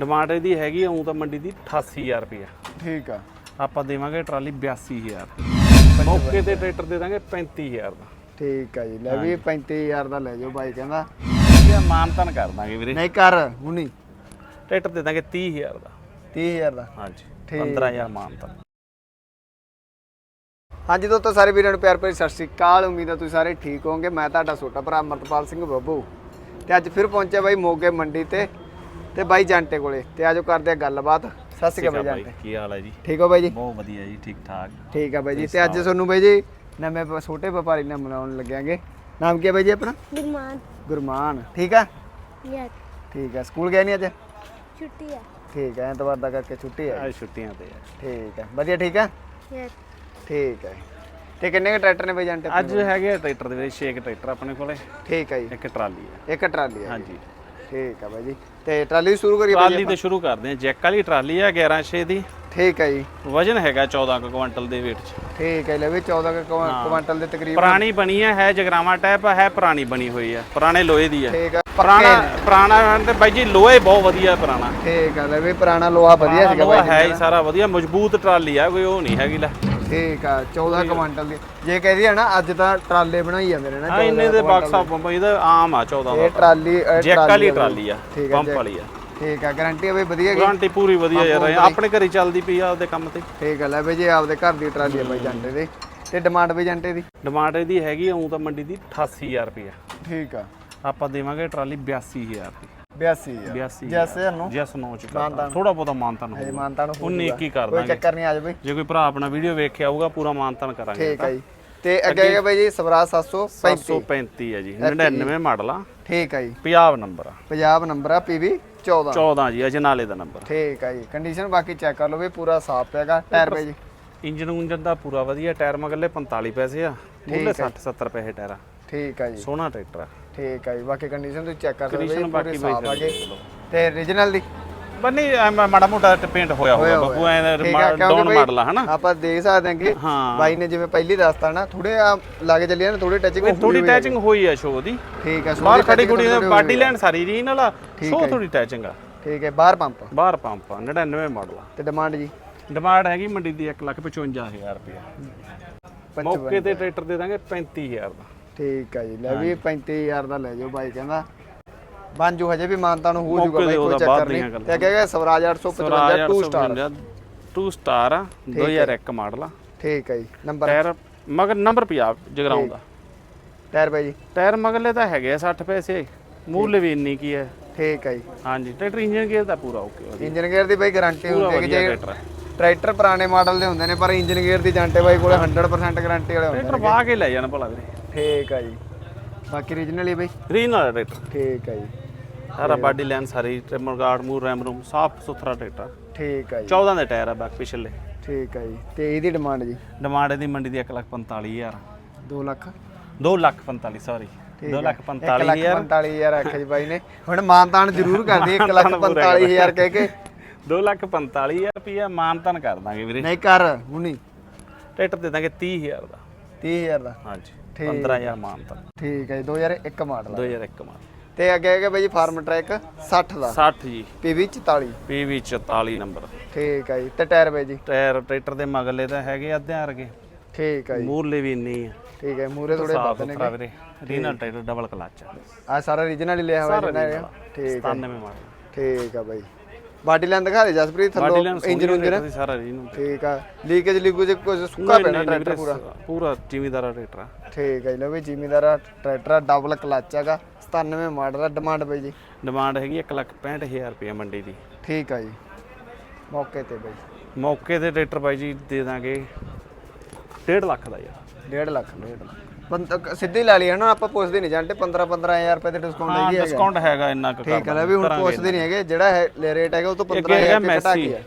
Demand ਇਹਦੀ ਹੈਗੀ ਆ ਉਂ ਤਾਂ ਮੰਡੀ ਦੀ 88000 ਰੁਪਏ ਠੀਕ ਆ। ਆਪਾਂ ਦੇਵਾਂਗੇ ਟਰਾਲੀ 82000 ਮੌਕੇ ਤੇ ਟਰੈਕਟਰ ਦੇ ਦਾਂਗੇ 35000 ਦਾ। ਠੀਕ ਆ ਜੀ ਲੈ ਵੀ 35000 ਦਾ ਲੈ ਜਾਓ ਬਾਈ ਕਹਿੰਦਾ। ਇਹ ਮਾਨਤਨ ਕਰ ਦਾਂਗੇ ਵੀਰੇ। ਨਹੀਂ ਕਰ ਹੁਣੀ। ਟਰੈਕਟਰ ਦੇ ਦਾਂਗੇ 30000 ਦਾ। 30000 ਦਾ। ਹਾਂਜੀ ਠੀਕ। 15000 ਮਾਨਤਨ। ਹਾਂਜੀ ਦੋਸਤੋ ਸਾਰੇ ਵੀਰਾਂ ਨੂੰ ਪਿਆਰ ਭਰੀ ਸਤਿ ਸ਼੍ਰੀ ਅਕਾਲ। ਉਮੀਦ ਹੈ ਤੁਸੀਂ ਸਾਰੇ ਠੀਕ ਹੋਵੋਗੇ। ਮੈਂ ਤੁਹਾਡਾ ਛੋਟਾ ਭਰਾ ਅਮਰਤਪਾਲ ਸਿੰਘ ਬੱਬੂ। ਤੇ ਅੱਜ ਫਿਰ ਪਹੁੰਚਿਆ ਬਾਈ ਮੋਗੇ ਮੰਡੀ ਤੇ। ਤੇ ਬਾਈ ਜਾਂਟੇ ਕੋਲੇ ਤੇ ਆਜੋ ਕਰਦੇ ਆ ਗੱਲਬਾਤ। ਸਤਿ ਸ਼੍ਰੀ ਅਕਾਲ ਬਾਈ ਜਾਂਟੇ। ਕੀ ਹਾਲ ਹੈ ਜੀ? ਠੀਕ ਹੋ ਬਾਈ ਜੀ? ਬਹੁਤ ਵਧੀਆ ਜੀ ਠੀਕ ਠਾਕ ਠੀਕ ਆ ਬਾਈ ਜੀ ਤੇ ਅੱਜ ਤੁਹਾਨੂੰ ਬਾਈ ਜੀ ਨਵੇਂ ਛੋਟੇ ਵਪਾਰੀ ਨਾਲ ਮਿਲਾਉਣ ਲੱਗਿਆਂਗੇ। ਨਾਮ ਕੀ ਹੈ ਬਾਈ ਜੀ ਆਪਣਾ? ਗੁਰਮਾਨ। ਗੁਰਮਾਨ ਠੀਕ ਆ? ਠੀਕ ਆ ਸਕੂਲ ਗਏ ਨਹੀਂ ਅੱਜ? ਛੁੱਟੀ ਆ। ਠੀਕ ਹੈ ਐਤਵਾਰ ਦਾ ਕਰਕੇ ਛੁੱਟੀ ਹੈ ਅੱਜ ਛੁੱਟੀਆਂ ਤੇ ਆ। ਠੀਕ ਹੈ ਵਧੀਆ ਠੀਕ ਆ? ਯਾਰ ਠੀਕ ਹੈ ਤੇ ਕਿੰਨੇ ਕ ਟਰੈਕਟਰ ਨੇ ਬਾਈ ਜਾਂਟੇ ਅੱਜ ਹੈਗੇ ਟਰੈਕਟਰ ਦੇ ਵਿੱਚ 6 ਟਰੈਕਟਰ ਆਪਣੇ ਕੋਲੇ। ਠੀਕ ਹੈ ਜੀ। ਇੱਕ ਟਰਾਲੀ ਆ। ਇੱਕ ਟਰਾਲੀ ਹੈ ਹਾਂਜੀ। ਠੀਕ ਆ ਬਾਈ ਜੀ। ਤੇ ਟਰਾਲੀ ਸ਼ੁਰੂ ਕਰੀਏ ਬਾਈ ਟਰਾਲੀ ਤੇ ਸ਼ੁਰੂ ਕਰਦੇ ਆ ਜੈਕ ਵਾਲੀ ਟਰਾਲੀ ਆ 11 6 ਦੀ। ਠੀਕ ਹੈ ਜੀ। ਵਜਨ ਹੈਗਾ 14 ਕੁ ਕੁਇੰਟਲ ਦੇ weight ਚ। ਠੀਕ ਹੈ ਲੈ ਵੀ 14 ਕੁ ਕੁ- ਕੁਆਂਟਲ ਦੇ ਤਕਰੀਬਨ। ਪੁਰਾਣੀ ਬਣੀ ਆ ਹੈ ਜਗਰਾਵਾ ਟਾਈਪ ਹੈ ਪੁਰਾਣੀ ਬਣੀ ਹੋਈ ਆ। ਪੁਰਾਣੇ ਲੋਹੇ ਦੀ ਆ। ਠੀਕ ਆ ਪੁਰਾਣਾ ਪੁਰਾਣਾ ਤੇ ਬਾਈ ਜੀ ਲੋਹੇ ਬਹੁਤ ਵਧੀਆ ਪੁਰਾਣਾ। ਠੀਕ ਆ ਲੈ ਵੀ ਪੁਰਾਣਾ ਲੋਹਾ ਵਧੀਆ ਸੀਗਾ ਬਾਈ ਹੈ ਹੀ ਸਾਰਾ ਵਧੀਆ ਮਜ਼ਬੂਤ ਟਰਾਲੀ ਆ ਕੋਈ ਉਹ ਨਹੀਂ ਹੈਗੀ ਲੈ। ਠੀਕ ਆ 14 ਕੁਆਂਟਲ ਦੀ। ਜੇ ਕਹਦੀ ਹੈ ਨਾ ਅੱਜ ਤਾਂ ਟਰਾਲੇ ਬਣਾਈ ਜਾਂਦੇ ਨੇ ਨਾ ਆ ਇੰਨੇ ਦੇ ਬਾਕਸ ਆ ਬੰਬ ਇਹਦਾ ਆਮ ਆ 14 ਇਹ ਦਾ। ਟਰਾਲੀ ਇਹ ਜੈਕ ਟਰਾਲੀ ਵਾਲੀ ਆ ਬਾਈ। ਟਰਾਲੀ ਆ ਪੰਪ ਜੈਕ- ਵਾਲੀ ਆ। ਠੀਕ ਆ ਗਾਰੰਟੀ ਆ ਬਈ ਵਧੀਆ ਗਈ ਗਾਰੰਟੀ ਪੂਰੀ ਵਧੀਆ ਯਾਰ ਆਪਣੇ ਘਰੇ ਚੱਲਦੀ ਪਈ ਆ ਉਹਦੇ ਕੰਮ ਤੇ। ਠੀਕ ਆ ਲੈ ਬਈ ਜੀ ਆਪਦੇ ਘਰ ਦੀ ਟਰਾਲੀ ਆ ਬਾਈ ਜੰਟੇ ਦੀ। ਤੇ ਡਿਮਾਂਡ ਬਈ ਜੰਟੇ ਦੀ। ਡਿਮਾਂਡ ਇਹਦੀ ਹੈਗੀ ਆ ਉਂ ਤਾਂ ਮੰਡੀ ਦੀ 88000 ਰੁਪਏ ਠੀਕ ਆ। ਆਪਾਂ ਦੇਵਾਂਗੇ ਟਰਾਲੀ 82000 ਦੀ। 82 ਆ। 82 ਜੈਸੇ ਨੂੰ ਜੈਸ ਨੋ ਚ ਮਾਨਤਾਨ। ਥੋੜਾ ਬਹੁਤਾ ਮਾਨਤਨ ਇਹ ਹੋਊਗਾ। ਮਾਨਤਾ ਨੂੰ 19 21 ਕਰ ਕੋਈ ਦਾਂਗੇ ਚੱਕਰ ਨਹੀਂ ਆ ਜਾ ਬਈ। ਜੇ ਕੋਈ ਭਰਾ ਆਪਣਾ ਵੀਡੀਓ ਵੇਖ ਕੇ ਆਊਗਾ ਪੂਰਾ ਮਾਨਤਨ ਕਰਾਂਗੇ ਠੀਕ ਆ ਜੀ। ਤੇ ਅੱਗੇ ਹੈਗਾ ਬਾਈ ਜੀ ਸਵਰਾਜ 735 735 ਹੈ ਜੀ। 99 ਮਾਡਲ ਆ। ਠੀਕ ਆ ਜੀ। ਪੰਜਾਬ ਨੰਬਰ ਆ। ਪੰਜਾਬ ਨੰਬਰ ਆ ਪੀਵੀ 14 14 ਜੀ ਅਜਨਾਲੇ ਦਾ ਨੰਬਰ ਠੀਕ ਆ ਜੀ। ਕੰਡੀਸ਼ਨ ਬਾਕੀ ਚੈੱਕ ਕਰ ਲਓ ਵੀ ਪੂਰਾ ਸਾਫ਼ ਹੈਗਾ। ਟਾਇਰ ਪੇ ਜੀ। ਇੰਜਨ ਉਂਜਨ ਦਾ ਪੂਰਾ ਵਧੀਆ ਟਾਇਰ ਮਗਲੇ 45 ਪੈਸੇ ਆ। ਮੁੱਲੇ 60 70 ਪੈਸੇ ਟਾਇਰ ਆ। ਠੀਕ ਆ ਜੀ। ਸੋਹਣਾ ਟਰੈਕਟਰ ਆ। ਠੀਕ ਆ ਜੀ ਬਾਕੀ ਕੰਡੀਸ਼ਨ ਤੁਸੀਂ ਚੈੱਕ ਕਰ ਸਕਦੇ ਹੋ ਬਾਕੀ ਸਾਫ਼ ਆ ਗਏ। ਤੇ origignal ਦੀ? ਬੰਨੀ ਐਂ ਮਾੜਾ ਮੋਟਾ ਪੇਂਟ ਹੋਇਆ ਹੋਊਗਾ ਬੱਬੂ ਐ ਠੀਕ ਆ, ਕਿਉਂਕਿ ਡਾਊਨ ਬਈ ਮਾਡਲ ਆ ਹਨਾ? ਆਪਾਂ ਦੇਖ ਸਕਦੇ ਹਾਂ ਕਿ ਹਾਂ। ਬਾਈ ਨੇ ਜਿਵੇਂ ਪਹਿਲੀ ਦੱਸਤਾ ਨਾ ਥੋੜੇ ਆ ਲਾਗੇ ਚੱਲਿਆ ਨਾ ਥੋੜੇ ਟੱਚਿੰਗ ਥੋੜੀ ਟੈਚਿੰਗ ਹੋਈ ਆ ਸ਼ੋ ਦੀ। ਠੀਕ ਆ ਬਾਹਰ ਖੜੀ ਬਾਡੀ ਹੋਈ ਲੈਣ ਸਾਰੀ ਰੀਨ ਵਾਲਾ ਸ਼ੋ। ਥੋੜੀ ਟੈਚਿੰਗ ਆ। ਠੀਕ ਹੈ ਬਾਹਰ ਪੰਪ ਬਾਹਰ ਪੰਪ ਆ 99 ਮਾਡਲ ਆ। ਤੇ ਡਿਮਾਂਡ ਜੀ? ਡਿਮਾਂਡ ਹੈਗੀ ਮੰਡੀ ਦੀ 155000 ਰੁਪਏ 55 ਮੌਕੇ ਤੇ ਟਰੈਕਟਰ ਦੇ ਦਾਂਗੇ 35000 ਦਾ। ਠੀਕ ਆ ਜੀ ਲੈ ਵੀ 35000 ਦਾ ਲੈ ਜਾਓ ਬਾਈ ਕਹਿੰਦਾ ਬਾਂਜੂ ਹਜੇ ਵੀ ਮਾਨਤਾ ਨੂੰ ਹੋ ਜੂਗਾ ਬਾਈ ਕੋਈ ਚੱਕਰ ਨਹੀਂ। ਤੇ ਕਹੇਗਾ ਸਵਰਾਜ 855 2 ਸਟਾਰ 2 ਸਟਾਰ ਆ 2001 ਮਾਡਲ ਆ। ਠੀਕ ਹੈ ਜੀ ਨੰਬਰ ਟਾਇਰ ਮਗਰ ਨੰਬਰ ਪੰਜਾਬ ਜਗਰਾਉਂ ਦਾ। ਟਾਇਰ ਬਾਈ ਜੀ। ਟਾਇਰ ਮਗਰਲੇ ਤਾਂ ਹੈਗੇ ਆ 60 ਪੈਸੇ ਮੂਲ ਵੀ ਇੰਨੀ ਕੀ ਹੈ ਠੀਕ ਹੈ ਜੀ। ਹਾਂਜੀ ਟਰੈਕਟਰ ਇੰਜਨ ਗੇਅਰ ਦਾ ਪੂਰਾ ਓਕੇ ਇੰਜਨ ਗੇਅਰ ਦੀ ਬਾਈ ਗਾਰੰਟੀ ਹੁੰਦੀ ਹੈ ਕਿ ਜੇ ਟਰੈਕਟਰ ਪੁਰਾਣੇ ਮਾਡਲ ਦੇ ਹੁੰਦੇ ਨੇ ਪਰ ਇੰਜਨ ਗੇਅਰ ਦੀ ਜਾਂਟੇ ਬਾਈ ਕੋਲੇ 100% ਗਾਰੰਟੀ ਵਾਲੇ ਹੁੰਦੇ ਟਰੈਕਟਰ ਵਾਹ ਕੇ ਲੈ ਜਾਣਾ ਭਲਾ ਵੀਰੇ। ਨੇ ਠੀਕ ਹੈ ਜੀ। ਬਾਕੀ origignal ਹੀ ਬਾਈ? ਰੀਨ ਵਾਲਾ ਟਰੈਕਟਰ। ਠੀਕ ਹੈ ਜੀ। ਸਾਰਾ ਬਾਡੀ ਲਾਈਨ ਸਾਰੀ ਟ੍ਰਿਮਰ ਗਾਰਡ ਮੂਰ ਰੈਮ ਰੂਮ ਸਾਫ਼ ਸੁਥਰਾ ਟਰੈਕਟਰ ਠੀਕ ਹੈ ਜੀ। 14 ਦੇ ਟਾਇਰ ਆ ਬੈਕ ਪਿਛਲੇ। ਠੀਕ ਹੈ ਜੀ। ਤੇ ਇਹਦੀ ਡਿਮਾਂਡ ਜੀ? ਡਿਮਾਂਡ ਇਹਦੀ ਮੰਡੀ ਦੀ 145000 2 ਲੱਖ? 2 ਲੱਖ 45 ਸੌਰੀ 2 ਲੱਖ 45000 45000 ਆਖਿਆ ਜੀ ਬਾਈ ਨੇ। ਹੁਣ ਮਾਨਤਾਨ ਜ਼ਰੂਰ ਕਰਦੀ 1 ਲੱਖ 45000 ਕਹਿ ਕੇ। 2 ਲੱਖ 45000 ਰੁਪਇਆ ਮਾਨਤਨ ਕਰ ਦਾਂਗੇ ਵੀਰੇ। ਨਹੀਂ ਕਰ ਹੁਣੀ। ਟਰੈਕਟਰ ਦੇ ਦਾਂਗੇ 30000 ਦਾ। 30000 ਦਾ। ਹਾਂਜੀ। 15000 ਮਾਨਤਨ ਠੀਕ ਹੈ ਜੀ 2001 ਮਾਡਲ 2001 ਮਾਡਲ। ਤੇ ਅੱਗੇ ਹੈਗਾ ਬਾਈ ਜੀ ਫਾਰਮ ਟਰੈਕ 60 ਦਾ। 60 ਜੀ। PV 44 PV 44 number. ਠੀਕ ਹੈ ਜੀ ਤੇ ਟਾਇਰ ਬਾਈ ਜੀ? ਟਾਇਰ ਟਰੈਕਟਰ ਦੇ ਮਗਲੇ ਤਾਂ ਹੈਗੇ ਅੱਧਿਆਂ ਵਰਗੇ ਠੀਕ ਹੈ ਜੀ। ਮੂਰਲੇ ਵੀ ਇੰਨੇ ਹੀ ਆ। ਠੀਕ ਹੈ ਮੂਰੇ ਥੋੜੇ ਵੱਧ ਨੇ ਵੀਰੇ। ਰੀਨਲ ਟਰੈਕਟਰ ਡਬਲ ਕਲਚ ਆ। ਸਾਰਾ origignal ਹੀ ਲਿਆ ਹੋਇਆ ਜੀ ਠੀਕ ਹੈ 97 ਮਾਡਲ। ਠੀਕ ਆ ਬਾਈ। ਬਾਡੀ ਲਾਈਨ ਦਿਖਾ ਦੇ ਜਸਪ੍ਰੀਤ ਬਾਡੀ ਥੱਲੋਂ ਲਾਈਨ ਇੰਜਨ ਉਂਜਨ। ਸਾਰਾ ਰੀਨਲ ਠੀਕ ਆ। ਲੀਕੇਜ ਲੀਕੂਜ ਕੁਝ ਸੁੱਕਾ ਪੈਣਾ ਟਰੈਕਟਰ ਪੂਰਾ? ਪੂਰਾ ਜ਼ਿਮੀਦਾਰਾ ਟਰੈਕਟਰ ਆ। ਠੀਕ ਹੈ ਜੀ ਲਓ ਵੀ ਜ਼ਿਮੀਦਾਰ ਟਰੈਕਟਰ ਆ ਡਬਲ ਕਲਚ ਹੈਗਾ 97 ਮਾਡਲ ਦਾ ਡਿਮਾਂਡ ਬਾਈ ਜੀ। ਡਿਮਾਂਡ ਹੈਗੀ 165000 ਰੁਪਏ ਮੰਡੀ ਦੀ। ਠੀਕ ਆ ਜੀ ਮੌਕੇ ਤੇ ਬਾਈ। ਮੌਕੇ ਤੇ ਟਰੈਕਟਰ ਬਾਈ ਜੀ ਦੇ ਦਾਂਗੇ 1.5 ਲੱਖ ਦਾ ਯਾਰ। 1.5 ਲੱਖ 1.5 ਲੱਖ। ਬੰਦ ਸਿੱਧੀ ਲਾ ਲਈ ਨਾ ਆਪਾਂ ਪੁੱਛਦੇ ਨਹੀਂ ਜਾਂਦੇ 15 15000 ਰੁਪਏ ਦੇ ਡਿਸਕਾਊਂਟ ਹਾਂ ਹੈਗੀ ਹੈ ਡਿਸਕਾਊਂਟ ਹੈਗਾ ਇੰਨਾ ਕੁ ਠੀਕ ਹੈ ਲੈ ਵੀ ਹੁਣ ਪੁੱਛਦੇ ਨਹੀਂ ਹੈਗੇ ਜਿਹੜਾ ਹੈ ਰੇਟ ਹੈਗਾ ਉਹ ਤੋਂ 15000 ਹੈਗਾ ਰੁਪਏ ਘਟਾ ਮੈਸੀ। ਕੇ ਹੈ।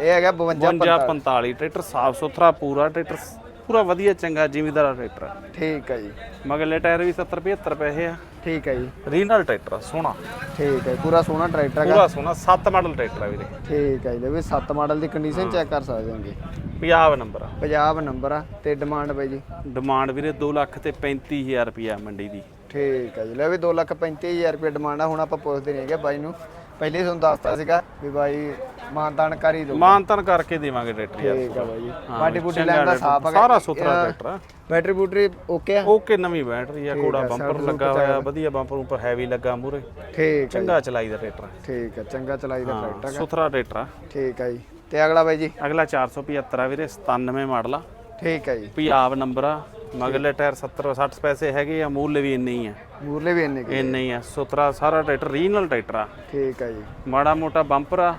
ਇਹ ਹੈਗਾ 52 52 45 ਟਰੈਕਟਰ ਸਾਫ਼ ਸੁਥਰਾ ਪੂਰਾ ਟਰੈਕਟਰ ਪੂਰਾ ਵਧੀਆ ਚੰਗਾ ਜ਼ਿਮੀਦਾਰਾ ਟਰੈਕਟਰ ਆ। ਠੀਕ ਹੈ ਜੀ। ਮਗਰਲੇ ਟਾਇਰ ਵੀ 70 75 ਪੈਸੇ ਆ। ਠੀਕ ਹੈ ਜੀ। ਰੀਨਲ ਟਰੈਕਟਰ ਆ, ਸੋਹਣਾ। ਠੀਕ ਹੈ ਪੂਰਾ ਸੋਹਣਾ ਟਰੈਕਟਰ ਹੈਗਾ। ਪੂਰਾ ਸੋਹਣਾ 7 ਮਾਡਲ ਟਰੈਕਟਰ ਆ ਵੀਰੇ। ਠੀਕ ਹੈ ਜੀ ਵੀ 7 ਮਾਡਲ ਦੀ ਕੰਡੀਸ਼ਨ ਚੈੱਕ ਕਰ ਸਕਦੇ ਹੋਗੇ। ਪੰਜਾਬ ਨੰਬਰ ਆ। ਪੰਜਾਬ ਨੰਬਰ ਆ ਤੇ ਡਿਮਾਂਡ ਬਾਈ ਜੀ। ਡਿਮਾਂਡ ਵੀਰੇ 2 ਲੱਖ ਤੇ 35000 ਰੁਪਿਆ ਮੰਡੀ ਦੀ। ਠੀਕ ਹੈ ਜੀ ਲੈ ਵੀ 235000 ਰੁਪਏ ਡਿਮਾਂਡ ਆ ਹੁਣ ਆਪਾਂ ਪੁੱਛਦੇ ਨਹੀਂ ਹੈਗੇ ਬਾਈ ਨੂੰ। ਪਹਿਲੇ ਤੁਹਾਨੂੰ ਦੱਸਤਾ ਸੀਗਾ ਵੀ ਬਾਈ ਮਾਨਤਾਨ ਕਰ ਹੀ ਦੋ ਮਾਨਤਨ ਕਰਕੇ ਦੇਵਾਂਗੇ ਟਰੈਕਟਰ ਯਾਰ। ਠੀਕ ਆ ਬਾਈ ਹਾਂ, ਬਾਡੀ ਬੂਟੀ ਚੰਗਾ ਲੈਣ ਦਾ ਸਾਫ਼ ਆ ਸਾਰਾ ਸੁਥਰਾ ਟਰੈਕਟਰ ਆ। ਬੈਟਰੀ ਬੂਟਰੀ ਓਕੇ ਆ? ਓਕੇ ਨਵੀਂ ਬੈਟਰੀ ਆ ਕੋੜਾ ਬੰਪਰ ਲੱਗਾ ਹੋਇਆ ਵਧੀਆ ਬੰਪਰ ਉੱਪਰ ਹੈਵੀ ਲੱਗਾ ਮੂਰੇ ਠੀਕ ਆ ਚੰਗਾ ਚਲਾਈਦਾ ਟਰੈਕਟਰ ਠੀਕ ਆ ਚੰਗਾ ਚਲਾਈ ਦਾ ਹਾਂ ਟਰੈਕਟਰ ਸੁਥਰਾ ਟਰੈਕਟਰ ਆ। ਠੀਕ ਆ ਜੀ। ਤੇ ਅਗਲਾ ਬਾਈ ਜੀ? ਅਗਲਾ 475 ਆ ਵੀਰੇ 97 ਮਾਡਲ ਆ। ਠੀਕ ਆ ਜੀ। ਪੰਜਾਬ ਨੰਬਰ ਆ। ਮਗਲੇ ਟਾਇਰ 70 60 ਪੈਸੇ ਹੈਗੇ ਆ ਮੂਲ ਵੀ ਇੰਨੇ ਹੀ ਆ। ਮੂਰਲੇ ਵੀ ਇੰਨੇ ਕੁ। ਇੰਨੇ ਹੀ ਆ। ਸੁਥਰਾ ਸਾਰਾ ਟਰੈਕਟਰ ਰੀਜਨਲ ਟਰੈਕਟਰ ਆ। ਠੀਕ ਆ ਜੀ। ਮਾੜਾ ਮੋਟਾ ਬੰਪਰ ਆ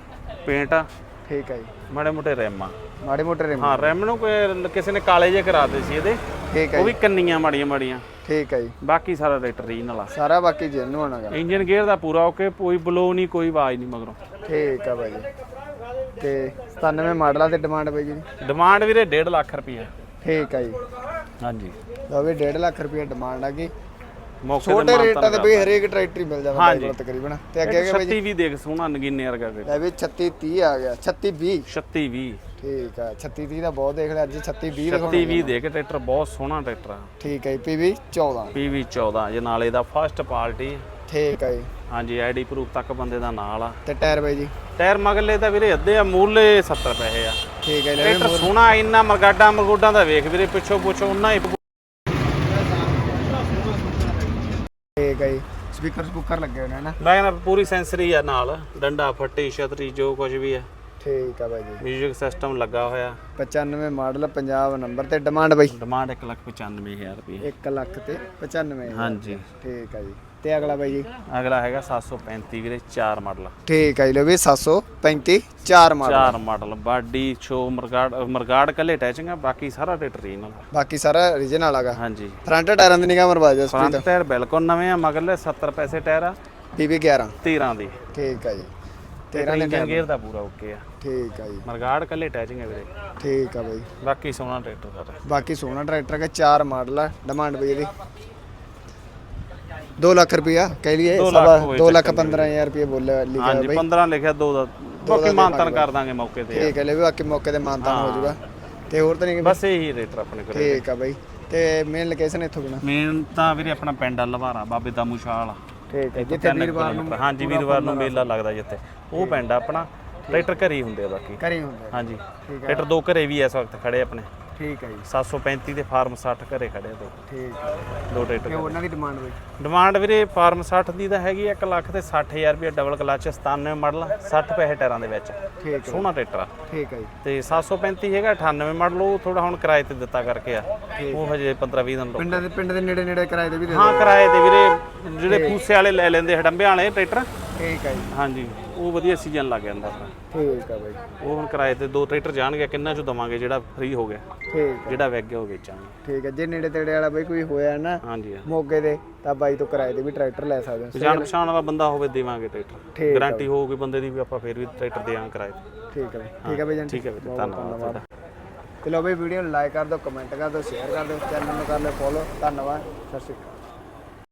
ਪੇਂਟ ਆ। ਠੀਕ ਆ ਜੀ। ਮਾੜੇ ਮੋਟੇ ਰਿਮ ਆ। ਮਾੜੇ ਮੋਟੇ ਰਿਮ ਹਾਂ ਰਿਮ ਨੂੰ ਕੋਈ ਕਿਸੇ ਨੇ ਕਾਲੇ ਜੇ ਕਰਾਤੇ ਸੀ ਇਹਦੇ। ਠੀਕ ਆ ਉਹ ਜੀ। ਵੀ ਕੰਨੀਆਂ ਮਾੜੀਆਂ ਮਾੜੀਆਂ। ਠੀਕ ਆ ਜੀ। ਬਾਕੀ ਸਾਰਾ ਟਰੈਕਟਰ ਰੀਜਨਲ ਆ। ਸਾਰਾ ਬਾਕੀ ਜੈਨੂਨ ਹੋਣਾਗਾ ਇੰਜਨ ਗੇਅਰ ਦਾ ਪੂਰਾ ਓਕੇ ਕੋਈ ਬਲੋ ਨਹੀਂ ਕੋਈ ਆਵਾਜ਼ ਨਹੀਂ ਮਗਰੋਂ। ਠੀਕ ਆ ਬਾਈ ਜੀ। ਤੇ 97 ਮਾਡਲਾਂ ਤੇ ਡਿਮਾਂਡ ਬਾਈ ਜੀ। ਡਿਮਾਂਡ ਵੀਰੇ 1.5 ਲੱਖ ਰੁਪਏ ਠੀਕ ਆ ਜੀ। ਹਾਂਜੀ। ਲਓ ਵੀ 1.5 ਲੱਖ ਰੁਪਏ ਡਿਮਾਂਡ ਆ ਗਈ। ਮੌਕੇ ਛੋਟੇ ਰੇਟਾਂ ਤੇ ਬਈ ਹਰੇਕ ਟਰੈਕਟਰ ਹੀ ਮਿਲ ਜਾਂਦਾ ਹਾਂਜੀ। ਕੋਲ ਤਕਰੀਬਨ। ਤੇ ਅੱਗੇ ਅੱਗੇ ਬਾਈ 36 ਵੀ ਦੇਖ ਸੋਹਣਾ ਨਗੀਨੇ ਵਰਗਾ ਕੋਈ। ਲੈ ਵੀ 36 30 ਆ ਗਿਆ 36 20 36 20 ਠੀਕ ਆ 36 30 ਦਾ ਬਹੁਤ ਦੇਖ ਲਿਆ ਅੱਜ 36 20 36 ਦਿਖਾਉਣਾ 20 ਦੇ ਕੇ ਟਰੈਕਟਰ ਬਹੁਤ ਸੋਹਣਾ ਟਰੈਕਟਰ ਆ। ਠੀਕ ਹੈ ਜੀ ਪੀਵੀ 14 PV 14 ਜੇ ਨਾਲੇ ਦਾ ਫਸਟ ਪਾਰਟੀ ਠੀਕ ਹੈ ਜੀ। ਹਾਂਜੀ ਆਈਡੀ ਪ੍ਰੂਫ ਤੱਕ ਬੰਦੇ ਦਾ ਨਾਲ ਆ। ਤੇ ਟਾਇਰ ਬਾਈ ਜੀ? ਟਾਇਰ ਮਗਲੇ ਤਾਂ ਵੀਰੇ ਅੱਧੇ ਆ ਮੂਲੇ 70 ਪੈਸੇ ਆ। ਠੀਕ ਹੈ ਲੈ ਵੀ ਟਰੈਕਟਰ ਸੋਹਣਾ ਇੰਨਾ ਮਰਗਾਡਾ ਮਰਗੋਡਾਂ ਦਾ ਵੇਖ ਵੀਰੇ ਪਿੱਛੋਂ ਪੁੱਛੋ ਉਹਨਾਂ ਹੀ ਠੀਕ ਹੈ ਜੀ। ਸਪੀਕਰ ਸਪੂਕਰ ਲੱਗੇ ਹੋਏ ਨੇ ਨਾ ਮੈਂ ਕਹਿੰਦਾ ਪੂਰੀ ਸੈਂਸਰੀ ਆ ਨਾਲ ਡੰਡਾ ਫੱਟੀ ਛਤਰੀ ਜੋ ਕੁਝ ਵੀ ਆ। ਠੀਕ ਆ ਬਾਈ ਜੀ। ਮਿਊਜ਼ਿਕ ਸਿਸਟਮ ਲੱਗਾ ਹੋਇਆ। 95 ਮਾਡਲ ਪੰਜਾਬ ਨੰਬਰ ਤੇ ਡਿਮਾਂਡ ਬਾਈ। ਡਿਮਾਂਡ 195000 ਰੁਪਏ। 1 ਲੱਖ ਤੇ 95 ਹਾਂਜੀ। ਠੀਕ ਆ ਜੀ। ਤੇ ਅਗਲਾ ਬਾਈ ਜੀ? ਅਗਲਾ ਹੈਗਾ 735 ਵੀਰੇ 4 ਮਾਡਲ। ਠੀਕ ਜੀ ਲੋ ਵੀ 735 4 model. 4 model body show mudguard mudguard ਕੱਲੇ ਅਟੈਚਿੰਗ ਆ ਬਾਕੀ ਸਾਰਾ ਰੀਨਲ ਬਾਕੀ ਸਾਰਾ ਰੀਜਨਲ ਆਗਾ ਹਾਂਜੀ। ਫਰੰਟ ਟਾਇਰਾਂ ਦੀ ਨਿਗਾਹ ਮਰਵਾ ਜਾ ਫਰੰਟ ਟਾਇਰ ਬਿਲਕੁਲ ਨਵੇਂ ਆ ਮਗਰਲੇ 70 ਪੈਸੇ ਟਾਇਰ ਆ। ਪੀਵੀ 11 13 ਦੀ। ਠੀਕ ਆ ਜੀ। 13 13 ਦੇ ਗੇਅਰ ਦਾ ਪੂਰਾ ਓਕੇ ਆ। ਠੀਕ ਆ ਜੀ। ਮਰਗਾੜ ਕੱਲੇ ਅਟੈਚਿੰਗ ਹੈ ਵੀਰੇ। ਠੀਕ ਆ ਬਾਈ। ਬਾਕੀ ਸੋਹਣਾ ਟਰੈਕਟਰ ਸਾਰਾ। ਬਾਕੀ ਸੋਨਾ ਟਰੈਕਟਰ ਦਾ 4 ਮਾਡਲ ਆ ਡਿਮਾਂਡ ਬਈ ਇਹਦੀ। 2 ਲੱਖ ਰੁਪਇਆ ਕਹਿ ਲਈਏ ਦੋ ਲੱਖ ਸਵਾ ਹੋਏ 2 ਲੱਖ 15000 ਰੁਪਏ ਬੋਲਿਆ ਲਿਖਿਆ ਹਾਂਜੀ ਬਈ 15 ਲਿਖਿਆ ਦੋ ਦਾ ਬਾਕੀ ਮਾਨਤਨ ਕਰ ਦਾਂਗੇ ਮੌਕੇ ਤੇ ਠੀਕ ਹੈ ਲੈ ਵੀ ਬਾਕੀ ਮੌਕੇ ਤੇ ਮਾਨਤਾਨ ਹੋ ਜਾਊਗਾ ਤੇ ਹੋਰ ਤਾਂ ਨਹੀਂ ਬਸ ਇਹੀ ਰੇਟਰ ਆਪਣੇ ਕੋਲ ਠੀਕ ਆ ਬਈ ਤੇ ਮੇਨ ਲੋਕੇਸ਼ਨ ਇੱਥੋਂ ਬਿਨਾ ਮੇਨ ਤਾਂ ਵੀਰੇ ਆਪਣਾ ਪਿੰਡ ਆ ਲਵਾਰਾ ਬਾਬੇ ਦਾ ਮੁਸ਼ਾਲ ਠੀਕ ਹੈ ਜਿੱਥੇ ਵੀਰਵਾਰ ਨੂੰ ਹਾਂਜੀ ਵੀਰਵਾਰ ਨੂੰ ਮੇਲਾ ਲੱਗਦਾ ਜਿੱਥੇ ਉਹ ਪਿੰਡ ਆ ਆਪਣਾ। ਟਰੈਕਟਰ ਘਰੇ ਹੀ ਹੁੰਦੇ ਆ ਬਾਕੀ। ਕਰੀ ਹੁੰਦਾ ਹਾਂਜੀ ਟਰੈਕਟਰ ਦੋ ਘਰੇ ਵੀ ਇਸ ਵਕਤ ਖੜੇ ਆਪਣੇ। ਠੀਕ ਹੈ ਜੀ। 735 ਤੇ ਫਾਰਮ 60 ਘਰੇ ਖੜੇ ਦੋ। ਠੀਕ ਹੈ। ਦੋ ਤੇ ਟਰੈਕਟਰ ਉਹਨਾਂ ਦੀ ਡਿਮਾਂਡ ਬਈ? ਡਿਮਾਂਡ ਵੀਰੇ ਫਾਰਮ 60 ਦੀ ਤਾਂ ਹੈਗੀ 1 ਲੱਖ ਤੇ 60000 ਰੁਪਏ ਡਬਲ ਕਲਚ 97 ਮਾਡਲ 60 ਪੈਸੇ ਟਾਇਰਾਂ ਦੇ ਵਿੱਚ। ਠੀਕ ਹੈ ਸੋਹਣਾ ਟਰੈਕਟਰ ਆ। ਠੀਕ ਹੈ ਜੀ। ਤੇ 735 ਹੈਗਾ 98 ਮਾਡਲ ਉਹ ਥੋੜਾ ਹੁਣ ਕਿਰਾਏ ਤੇ ਦਿੱਤਾ ਕਰਕੇ ਆ। ਉਹ ਹਜੇ 15 20 ਦਿਨ ਰੁਕ ਪਿੰਡਾਂ ਦੇ ਪਿੰਡ ਦੇ ਨੇੜੇ ਨੇੜੇ ਕਿਰਾਏ ਤੇ ਵੀ ਦੇ ਹਾਂ ਕਿਰਾਏ ਤੇ ਵੀਰੇ ਜਿਹੜੇ ਫੂਸੇ ਵਾਲੇ ਲੈ ਲੈਂਦੇ ਹਡੰਬੇ ਵਾਲੇ ਟਰੈਕਟਰ ਠੀਕ ਹੈ ਜੀ। ਹਾਂਜੀ। ਉਹ ਵਧੀਆ ਸੀਜ਼ਨ ਲੱਗ ਜਾਂਦਾ ਆਪਣਾ। ਠੀਕ ਹੈ ਬਈ। ਉਹ ਹੁਣ ਕਿਰਾਏ ਤੇ ਦੋ ਟਰੈਕਟਰ ਜਾਣਗੇ ਕਿੰਨਾ ਚ ਦਵਾਂਗੇ ਜਿਹੜਾ ਫ੍ਰੀ ਹੋ ਗਿਆ। ਠੀਕ ਜਿਹੜਾ ਵਿਕ ਗਿਆ ਉਹ ਵੇਚਾਂਗੇ। ਠੀਕ ਹੈ ਜੇ ਨੇੜੇ ਤੇੜੇ ਵਾਲਾ ਬਈ ਕੋਈ ਹੋਇਆ ਨਾ ਹਾਂਜੀ। ਮੋਗੇ ਦੇ ਤਾਂ ਬਾਈ ਤੋਂ ਕਿਰਾਏ ਤੇ ਵੀ ਟਰੈਕਟਰ ਲੈ ਸਕਦੇ ਹੋ। ਜਾਣ ਪਛਾਣ ਵਾਲਾ ਬੰਦਾ ਹੋਵੇ ਦੇਵਾਂਗੇ ਟਰੈਕਟਰ। ਗਾਰੰਟੀ ਹੋਊਗੀ ਬੰਦੇ ਦੀ ਵੀ ਆਪਾਂ ਫੇਰ ਵੀ ਟਰੈਕਟਰ ਦੇਵਾਂਗੇ ਕਿਰਾਏ ਤੇ। ਠੀਕ ਹੈ ਬਈ। ਠੀਕ ਹੈ ਬਈ ਜੰਟੀ ਠੀਕ ਹੈ ਵੀਰੇ ਧੰਨਵਾਦ ਤੇ ਲਓ ਬਈ ਵੀਡੀਓ ਨੂੰ ਲਾਈਕ ਕਰ ਦਿਓ ਕਮੈਂਟ ਕਰ ਦਿਓ ਸ਼ੇਅਰ ਕਰ ਦਿਓ ਚੈਨਲ ਨੂੰ ਕਰ ਲਿਓ ਫੋਲੋ ਧੰਨਵਾਦ। ਸਤਿ ਸ਼੍ਰੀ ਅਕਾਲ।